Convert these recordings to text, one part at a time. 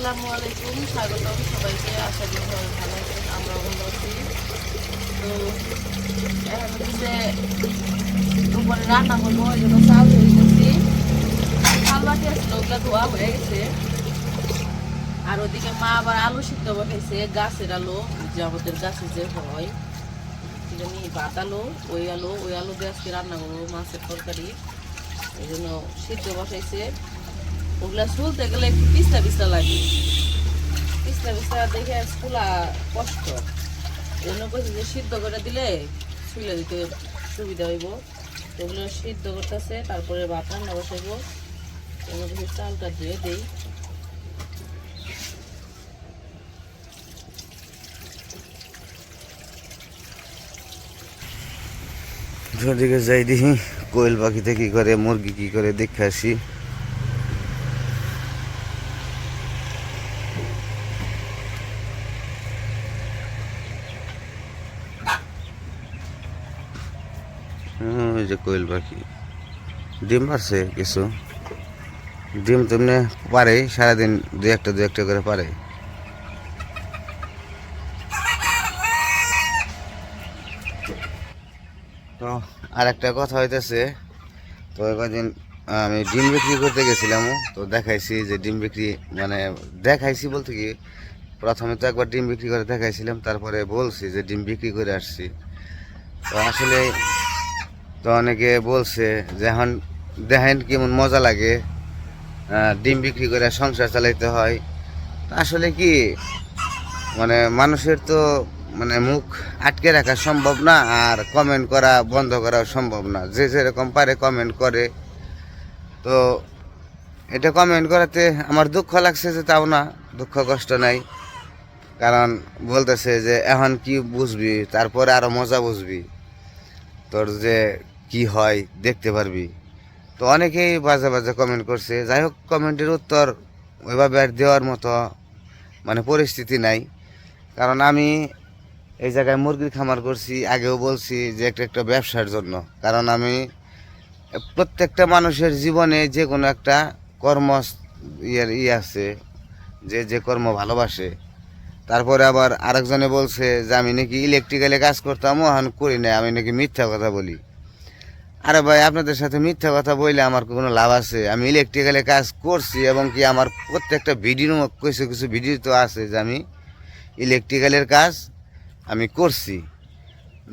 আসসালামু আলাইকুম, স্বাগতম সবাইকে। আশা করি সবাই ভালো আছেন আমরা ভালো আছি। তো, এখন হচ্ছে দুপুরে রান্না করব ওই জন্য চাল তৈরি করছি চাল বাটি আসলো ওগুলো ধোয়া হয়ে গেছে। আর ওদিকে মা আবার আলু সিদ্ধ বসাইছে, গাছের আলু, যে আমাদের গাছে যে হয়। কি ভাত আলু, ওই আলু ওই আলু দিয়ে আজকে রান্না করব, মাছের তরকারি। এই জন্য সিদ্ধ বসাইছে। ওগুলা শুলতে গেলে একটু পিস্তা পিস্তা লাগে। পিস্তা পিস্তা দেখে ফুলা কষ্ট। জন্য কইছে যে সিদ্ধ করে দিলে শুলে দিতে সুবিধা হইব। ওগুলো সিদ্ধ করতেছে, তারপরে ভাত রান্না বসাইবো। এর মধ্যে চালটা ধুয়ে দেই। ওদিকে যাই দেখি, কোয়েল পাখিতে কি করে, মুরগি কি করে দেখে আসি হুম, ওই যে কোয়েল পাখি ডিম পারছে কিছু। ডিম তো এমনি পারে, সারাদিন দু একটা দু একটা করে পারে। তো আর একটা কথা হইতেছে, তো কদিন, আমি ডিম বিক্রি করতে গেছিলাম, তো দেখাইছি যে ডিম বিক্রি মানে দেখাইছি বলতে কি, প্রথমে তো একবার ডিম বিক্রি করে দেখাইছিলাম, তারপরে বলছি যে ডিম বিক্রি করে আসছি। তো আসলে তো অনেকে বলছে যে এখন দেখেন কেমন মজা লাগে ডিম বিক্রি করে সংসার চালাইতে হয়। আসলে কি মানে মানুষের তো মানে মুখ আটকে রাখা সম্ভব না আর কমেন্ট করা বন্ধ করা সম্ভব না। যে যেরকম পারে কমেন্ট করে। তো এটা কমেন্ট করাতে আমার দুঃখ লাগছে যে তাও না, দুঃখ কষ্ট নাই। কারণ বলতেছে যে এখন কি বুঝবি, তারপরে আরও মজা বুঝবি। তোর যে কি হয় দেখতে পারবি। তো অনেকেই বাজে বাজে কমেন্ট করছে। যাই হোক কমেন্টের উত্তর ওইভাবে আর দেওয়ার মতো মানে পরিস্থিতি নাই। কারণ আমি এই জায়গায় মুরগির খামার করছি, আগেও বলছি যে একটা একটা ব্যবসার জন্য। কারণ আমি প্রত্যেকটা মানুষের জীবনে যে কোনো একটা কর্ম ইয়ের ই আছে, যে যে কর্ম ভালোবাসে। তারপরে আবার আরেকজনে বলছে যে, আমি নাকি ইলেকট্রিক্যালে কাজ করতাম এখন করি না আমি নাকি মিথ্যা কথা বলি। আরে ভাই, আপনাদের সাথে মিথ্যা কথা বললে আমার কোনো লাভ আছে? আমি ইলেকট্রিক্যালে কাজ করছি এবং কি আমার প্রত্যেকটা ভিডিও কিছু কিছু ভিডিও তো আছে যে আমি ইলেকট্রিক্যালের কাজ আমি করছি।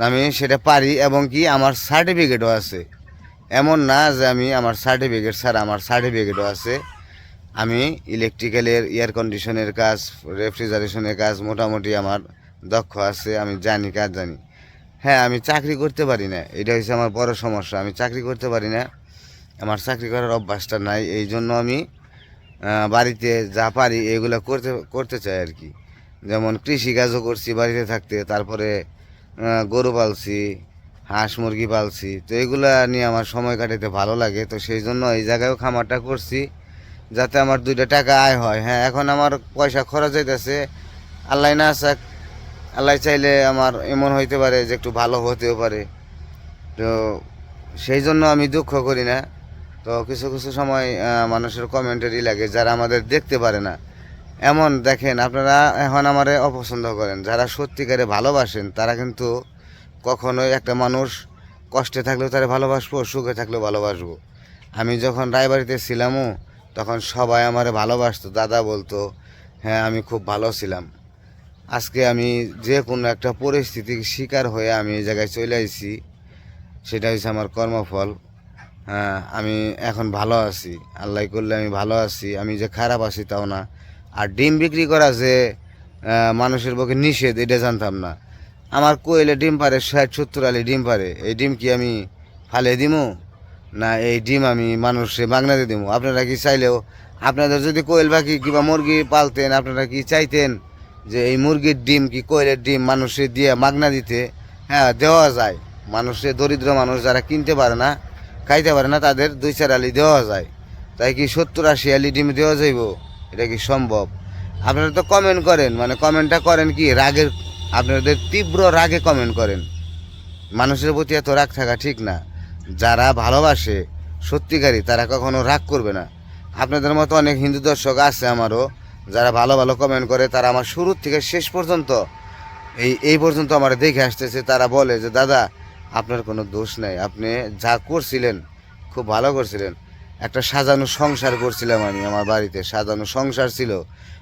আমি সেটা পারি এবং কি আমার সার্টিফিকেটও আছে। এমন না যে আমি আমার সার্টিফিকেট ছাড়া আমার সার্টিফিকেটও আছে। আমি ইলেকট্রিক্যালের এয়ার কন্ডিশনের কাজ রেফ্রিজারেশনের কাজ মোটামুটি আমার দক্ষ আছে, আমি জানি কাজ জানি। হ্যাঁ আমি চাকরি করতে পারি না। এটা হচ্ছে আমার বড় সমস্যা। আমি চাকরি করতে পারি না। আমার চাকরি করার অভ্যাসটা নাই। এই জন্য আমি বাড়িতে যা পারি এগুলো করতে করতে চাই আর কি। যেমন কৃষিকাজও করছি বাড়িতে থাকতে। তারপরে গরু পালছি, হাঁস মুরগি পালছি। তো এগুলা নিয়ে আমার সময় কাটাতে ভালো লাগে। তো সেই জন্য এই জায়গায়ও খামারটা করছি, যাতে আমার দুইটা টাকা আয় হয়। হ্যাঁ এখন আমার পয়সা খরচ হইতেছে। আল্লাহ না আসাক আল্লাহ চাইলে আমার এমন হইতে পারে যে একটু ভালো হতেও পারে। তো সেই জন্য আমি দুঃখ করি না। তো কিছু কিছু সময় মানুষের কমেন্টারি লাগে, যারা আমাদের দেখতে পারে না। এমন দেখেন, আপনারা এখন আমারে অপছন্দ করেন। যারা সত্যিকারে ভালোবাসেন, তারা কিন্তু কখনোই একটা মানুষ কষ্টে থাকলেও তারা ভালোবাসবো, সুখে থাকলেও ভালোবাসবো। আমি যখন রায়বাড়িতে ছিলামও, তখন সবাই আমারে ভালোবাসতো, দাদা বলতো হ্যাঁ আমি খুব ভালো ছিলাম। আজকে আমি যে কোনো একটা পরিস্থিতির শিকার হয়ে আমি এই জায়গায় চলে আসছি সেটা হচ্ছে আমার কর্মফল। হ্যাঁ আমি এখন ভালো আছি, আল্লাহ করলে আমি ভালো আছি, আমি যে খারাপ আছি তাও না। আর ডিম বিক্রি করা যে মানুষের পক্ষে নিষেধ, এটা জানতাম না। আমার কোয়েলে ডিম পারে, ষাট সত্তর আলি ডিম পারে, এই ডিম কি আমি ফালে দিমু? না, এই ডিম আমি মানুষে মাগনাতে দিব আপনারা কি চাইলেও, আপনাদের যদি কোয়েল পাখি কিংবা মুরগি পালতেন, আপনারা কি চাইতেন যে এই মুরগির ডিম কি কয়লের ডিম মানুষে দিয়ে মাগনা দিতে? হ্যাঁ দেওয়া যায়। মানুষে দরিদ্র মানুষ যারা কিনতে পারে না, খাইতে পারে না, তাদের দুই চার আলি দেওয়া যায়। তাই কি সত্তর আশি আলি ডিম দেওয়া যাইব? এটা কি সম্ভব? আপনারা তো কমেন্ট করেন মানে কমেন্টটা করেন কি, রাগের, আপনাদের তীব্র রাগে কমেন্ট করেন। মানুষের প্রতি এত রাগ থাকা ঠিক না। যারা ভালোবাসে সত্যিকারী তারা কখনো রাগ করবে না। আপনাদের মতো অনেক হিন্দু দর্শক আছে আমারও। যারা ভালো ভালো কমেন্ট করে, তারা আমার শুরু থেকে শেষ পর্যন্ত, এই এই পর্যন্ত আমার দেখে আসতেছে। তারা বলে যে, দাদা, আপনার কোনো দোষ নাই। আপনি যা করছিলেন, খুব ভালো করছিলেন। একটা সাজানো সংসার করছিলাম আমি, আমার বাড়িতে। সাজানো সংসার ছিল।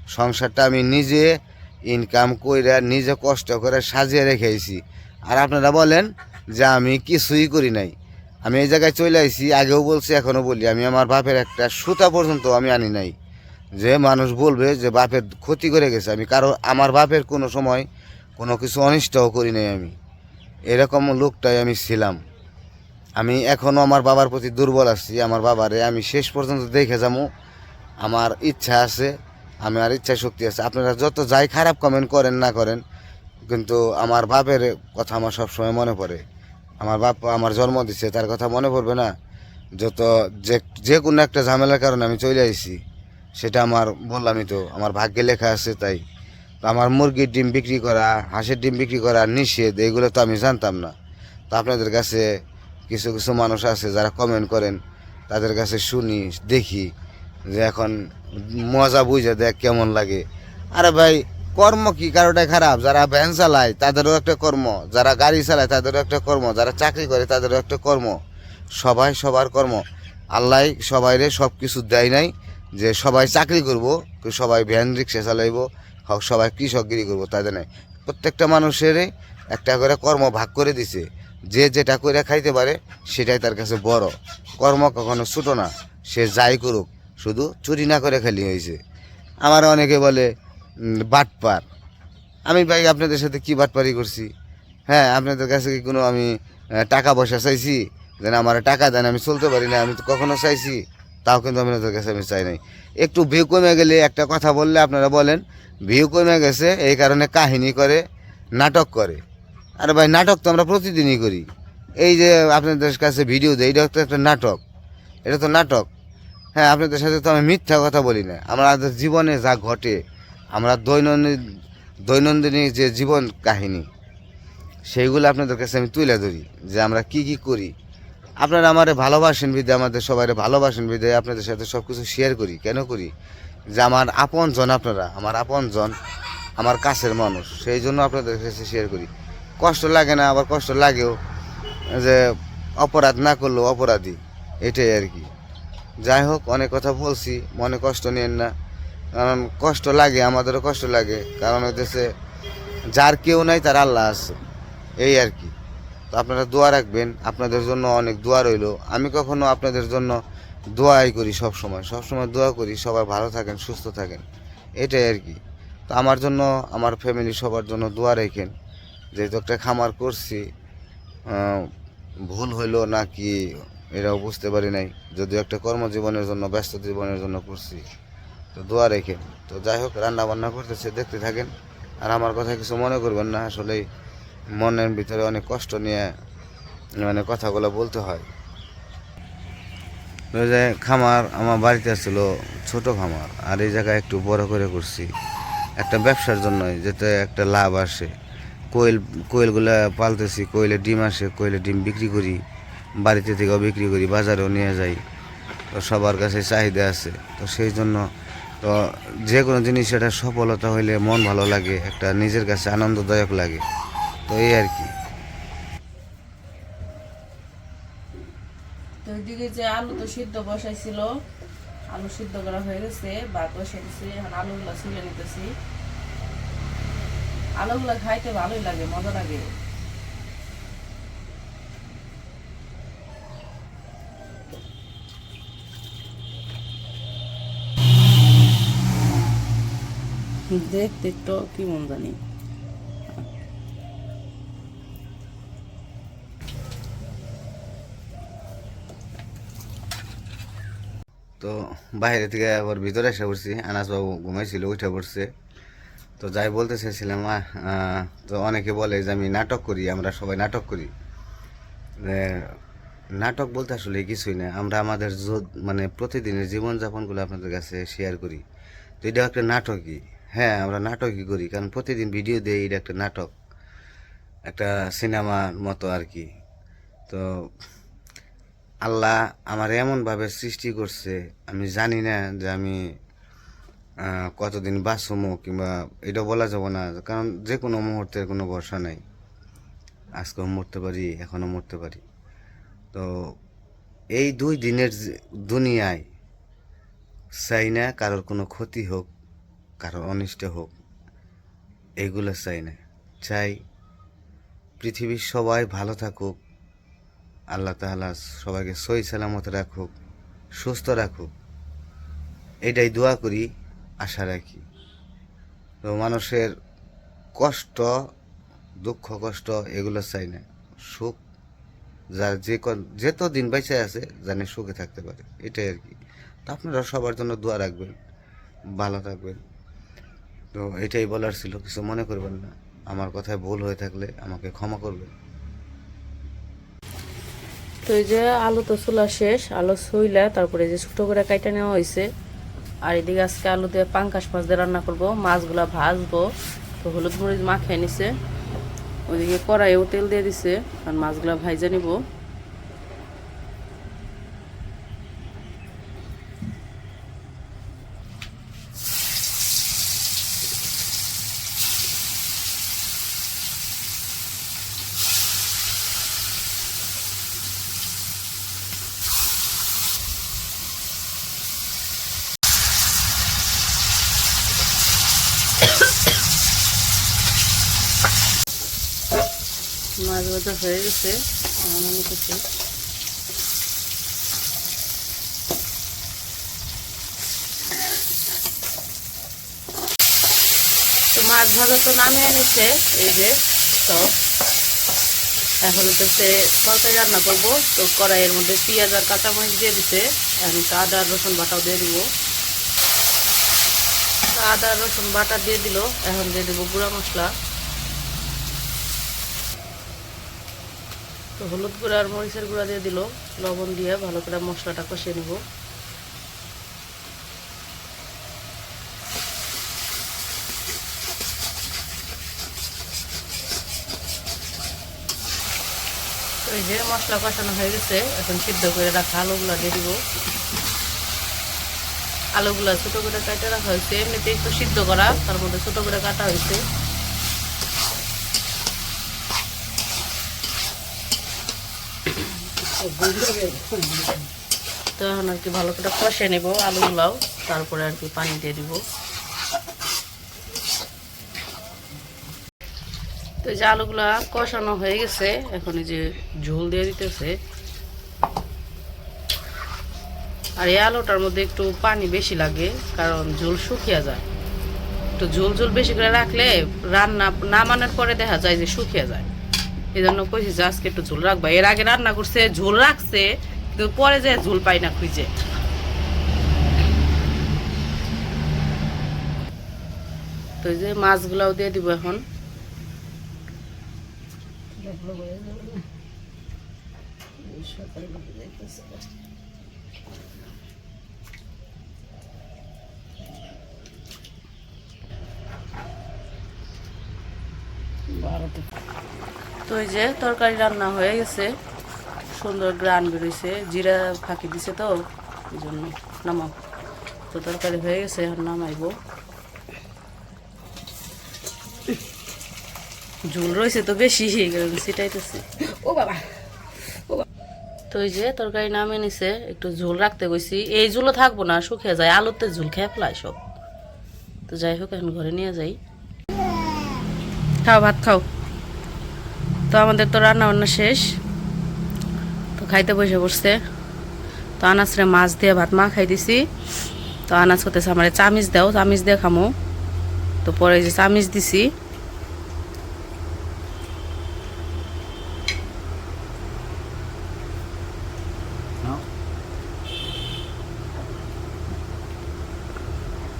সংসারটা আমি নিজে ইনকাম কইরা, নিজে কষ্ট করে সাজিয়ে রেখেছি আর আপনারা বলেন যে, আমি কিছুই করি নাই। আমি এই জায়গায় চলে আইছি, আগেও বলছি, এখনও বলি। আমি আমার বাপের একটা সুতা পর্যন্ত আমি আনি নাই। যে মানুষ বলবে যে বাপের ক্ষতি করে গেছে, আমি কারও, আমার বাপের কোনো সময় কোনো কিছু অনিষ্টও করি নাই আমি। এরকম লোকটাই আমি ছিলাম। আমি এখনও আমার বাবার প্রতি দুর্বল আছি, আমার বাবারে আমি শেষ পর্যন্ত দেখে যাব। আমার ইচ্ছা আছে, আমি আর ইচ্ছা শক্তি আছে। আপনারা যত যাই খারাপ কমেন্ট করেন না করেন, কিন্তু আমার বাপের কথা আমার সবসময় মনে পড়ে। আমার বাপ আমার জন্ম দিচ্ছে তার কথা মনে পড়বে না। যত যে যে কোনো একটা ঝামেলার কারণে আমি চলে আইছি। সেটা আমার বললামই তো, আমার ভাগ্যে লেখা আছে তাই। আমার মুরগির ডিম বিক্রি করা, হাঁসের ডিম বিক্রি করা নিষেধ, এগুলো তো আমি জানতাম না। তো আপনাদের কাছে কিছু কিছু মানুষ আছে যারা কমেন্ট করেন, তাদের কাছে শুনি, দেখি যে এখন মজা বুঝে দেখ কেমন লাগে। আরে ভাই, কর্ম কি কারোটাই খারাপ? যারা ভ্যান চালায়, তাদেরও একটা কর্ম। যারা গাড়ি চালায়, তাদেরও একটা কর্ম। যারা চাকরি করে, তাদেরও একটা কর্ম। সবাই সবার কর্ম। আল্লাহ সবাইরে সব কিছু দেয় নাই। যে সবাই চাকরি করব সবাই ভ্যান রিক্সা চালাইব সবাই কৃষকগিরি করব তাদের নাই? প্রত্যেকটা মানুষের একটা করে কর্ম ভাগ করে দিছে। যে যেটা করে খাইতে পারে, সেটাই তার কাছে বড়। কর্ম কখনো ছোটো না, সে যাই করুক, শুধু চুরি না করে খালি হয়েছে। আমার অনেকে বলে বাটপার। আমি ভাই, আপনাদের সাথে কি বাটপারি করছি? হ্যাঁ আপনাদের কাছে কি কোনো আমি টাকা পয়সা চাইছি? যেন আমার টাকা দেন, আমি চলতে পারি না, আমি তো কখনো চাইছি। তাও কিন্তু আপনাদের কাছে আমি চাই নাই। একটু ভিউ কমে গেলে একটা কথা বললে আপনারা বলেন, ভিউ কমে গেছে, এই কারণে কাহিনী করে, নাটক করে। আরে ভাই, নাটক তো আমরা প্রতিদিনই করি। এই যে আপনাদের কাছে ভিডিও দেয় এটা তো একটা নাটক। এটা তো নাটক। হ্যাঁ আপনাদের সাথে তো আমি মিথ্যা কথা বলি না। আমাদের জীবনে যা ঘটে, আমরা দৈনন্দিন দৈনন্দিন যে জীবন কাহিনী, সেইগুলো আপনাদের কাছে আমি তুলে ধরি যে আমরা কি কি করি। আপনারা আমারে ভালোবাসেন বিদে আমাদের সবাই ভালোবাসেন বিদে আপনাদের সাথে সব কিছু শেয়ার করি। কেন করি? যে আমার আপন জন আপনারা, আমার আপন জন আমার কাছের মানুষ, সেই জন্য আপনাদের কাছে শেয়ার করি। কষ্ট লাগে না, আবার কষ্ট লাগেও যে অপরাধ না করলেও অপরাধী, এটাই আর কি। যাই হোক, অনেক কথা বলছি, মনে কষ্ট নিয়েন না। কারণ কষ্ট লাগে, আমাদেরও কষ্ট লাগে। কারণ হইতেছে, যার কেউ নাই, তার আল্লাহ আছে। এই আর কি। আপনারা দোয়া রাখবেন, আপনাদের জন্য অনেক দোয়া রইল। আমি কখনো আপনাদের জন্য দোয়াই করি সব সময় সব সময় দোয়া করি, সবাই ভালো থাকেন, সুস্থ থাকেন। এটাই আর কি। তো আমার জন্য, আমার ফ্যামিলি সবার জন্য দোয়া রেখেন যেহেতু একটা খামার করছি ভুল হইল না কি এটাও বুঝতে পারি নাই, যদিও একটা কর্মজীবনের জন্য, ব্যস্ত জীবনের জন্য করছি। তো দোয়া রেখেন। তো যাই হোক রান্না বান্না করতেছে, দেখতে থাকেন। আর আমার কথা কিছু মনে করবেন না আসলে মনের ভিতরে অনেক কষ্ট নিয়ে মানে কথাগুলো বলতে হয়। যে খামার আমার বাড়িতে ছিল, ছোট খামার, আর এই জায়গায় একটু বড় করে করছি। একটা ব্যবসার জন্যই যেতে একটা লাভ আসে। কোয়েল, কোয়েলগুলো পালতেছি, কোয়েলে ডিম আসে, কোয়েলে ডিম বিক্রি করি, বাড়িতে থেকেও বিক্রি করি, বাজারেও নিয়ে যাই। তো সবার কাছে চাহিদা আছে। তো সেই জন্য তো যে কোনো জিনিস এটা সফলতা হইলে মন ভালো লাগে, একটা নিজের কাছে আনন্দদায়ক লাগে। তো এই আর কি। তো যে আলু তো সিদ্ধ বসাইছিল, আলু সিদ্ধ করা হয়ে গেছে দিছি, এখন আলুগুলো নিতেছি। আলুগুলো খাইতে ভালোই লাগে, মজা লাগে। দেখতে কি মন জানি। তো বাইরে থেকে আবার ভিতরে এসে পড়ছি। আনাসবাবু ঘুমাইছিল, উঠে পড়ছে। তো যাই বলতে চাইছিলাম তো অনেকে বলে যে, আমি নাটক করি, আমরা সবাই নাটক করি। নাটক বলতে আসলে কিছুই না। আমরা আমাদের মানে প্রতিদিনের জীবনযাপনগুলো আপনাদের কাছে শেয়ার করি। তো এটা একটা নাটকই। হ্যাঁ আমরা নাটকই করি, কারণ প্রতিদিন ভিডিও দেই, এটা একটা নাটক। একটা সিনেমার মতো আর কি। তো আল্লাহ আমার এমনভাবে সৃষ্টি করছে, আমি জানি না যে আমি কতদিন বাঁচবো কিংবা এটা বলা যাব না, কারণ যে কোনো মুহূর্তের কোনো ভরসা নাই। আজকেও মরতে পারি, এখনও মরতে পারি। তো এই দুই দিনের দুনিয়ায়, চাই না কারোর কোনো ক্ষতি হোক কারোর অনিষ্ট হোক, এগুলো চাই না। চাই পৃথিবীর সবাই ভালো থাকুক আল্লাহ তাআলা সবাইকে সই সালামত রাখুক, সুস্থ রাখুক। এটাই দোয়া করি, আশা রাখি। তো মানুষের কষ্ট, দুঃখ, কষ্ট, এগুলো চাই না। সুখ, যার যে ক- যেত দিন বেঁচে আছে, জানে সুখে থাকতে পারে। এটাই আর কি। তো আপনারা সবার জন্য দোয়া রাখবেন, ভালো থাকবেন। তো এটাই বলার ছিল, কিছু মনে করবেন না। আমার কথায় ভুল হয়ে থাকলে আমাকে ক্ষমা করবেন। তো এই যে আলু তো চুলা শেষ, আলু ছুইলা তারপরে যে ছোটো করে কাইটা নেওয়া হয়েছে আর এদিকে আজকে আলু দিয়ে পাঙ্কাশ মাছ দিয়ে রান্না করব, মাছগুলো ভাজবো, তো হলুদ মরিচ মাখিয়ে নিছে। ওইদিকে কড়াইও তেল দিয়ে দিছে, আর মাছগুলো ভাইজা নিব মাছ ভাজা হয়ে গেছে। নিতেছে তো মাছ ভাজা তো নামিয়ে নিছে এই যে তো এখন হচ্ছে তরকারি রান্না করব। তো কড়াইয়ের মধ্যে পেঁয়াজ আর কাঁচামরিচ দিয়ে দিতে এখন আদা আর রসুন বাটাও দিয়ে দিব। আদা রসুন বাটা দিয়ে দিল। এখন দিয়ে দেবো গুঁড়া মশলা। তো হলুদ গুঁড়া আর মরিচের গুঁড়া দিয়ে দিল। লবণ দিয়ে ভালো করে মশলাটা কষিয়ে নেব। এই যে মশলা কষানো হয়ে গেছে, এখন সিদ্ধ করে রাখা আলুগুলো দিয়ে দিব। আলুগুলো ছোটো করে কাটা রাখা হয়েছে। এমনিতে একটু সিদ্ধ করা, তার মধ্যে ছোটো করে কাটা হয়েছে। তো এখন আর কি ভালো করে কষে নেব আলুগুলাও, তারপরে আর কি পানি দিয়ে দিব। তো যে আলুগুলা কষানো হয়ে গেছে, এখন যে ঝোল দিয়ে দিতেছে। আর এই আলুটার মধ্যে একটু পানি বেশি লাগে, কারণ ঝোল শুকিয়ে যায়। একটু ঝোল ঝোল বেশি করে রাখলে রান্না নামানোর পরে দেখা যায় যে শুকিয়ে যায়। এই জন্য কইছি যে আজকে একটু ঝোল রাখবা। এর আগে রান্না করছে, ঝোল রাখছে, কিন্তু পরে যে ঝোল পাই না খুঁজে। তো এই যে মাছগুলাও দিয়ে দিব এখন। তো এই যে তরকারি রান্না হয়ে গেছে। সুন্দর গ্রান বেরোইছে জিরা ফাঁকি দিছে তো এই জন্য নামাও। তো তরকারি হয়ে গেছে এখন নামাইব। ঝুল রয়েছে তো বেশি সেটাইতেছে ও বাবা তো এই যে তরকারি নামিয়ে নিছে একটু ঝোল রাখতে গেছি এই ঝুলও থাকব না শুকিয়ে যায় আলুতে ঝুল খেয়ে ফেলায় সব। তো যাই হোক এখন ঘরে নিয়ে যাই। খাও ভাত খাও। তো আমাদের তো রান্না বান্না শেষ। তো খাইতে বসে বসছে তো আনাজরে মাছ দিয়ে ভাত মা খাই দিছি। তো আনাজ করতেছে আমার চামিচ দাও চামিচ দিয়ে খামো। তো পরে যে চামিচ দিছি।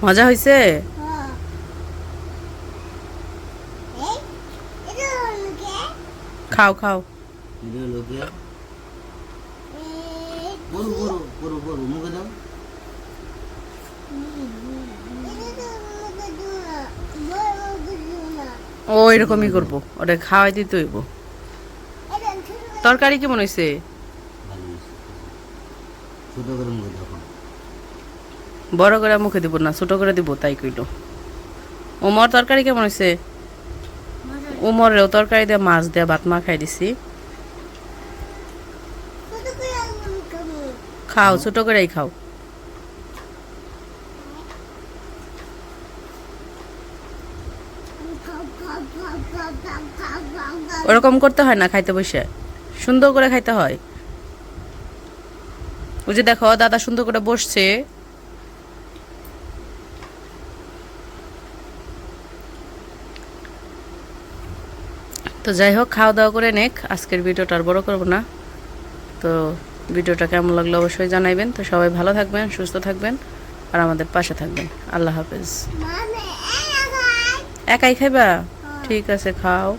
মজা হয়েছে খাও খাও। ও এরকমই করব। ওটা খাওয়াই দিতে হইব। তরকারি কেমন হয়েছে বড় করে মুখে দিব না ছোট করে দিব তাই কইল। উমর তরকারি কেমন হয়েছে উমরেও তরকারি দিয়ে মাছ দিয়ে ভাত মা খাই দিছি। খাও, ছোট করেই খাও। ওরকম করতে হয় না খাইতে বসে। সুন্দর করে খাইতে হয়। ওই যে দেখো, দাদা সুন্দর করে বসছে। তো যাই হোক খাওয়া দাওয়া করে নেক। আজকের ভিডিওটা আর বড় করব না। তো ভিডিওটা কেমন লাগল অবশ্যই জানাইবেন। তো সবাই ভালো থাকবেন সুস্থ থাকবেন আর আমাদের পাশে থাকবেন। আল্লাহ হাফেজ। একাই খাইবা? ঠিক আছে খাও।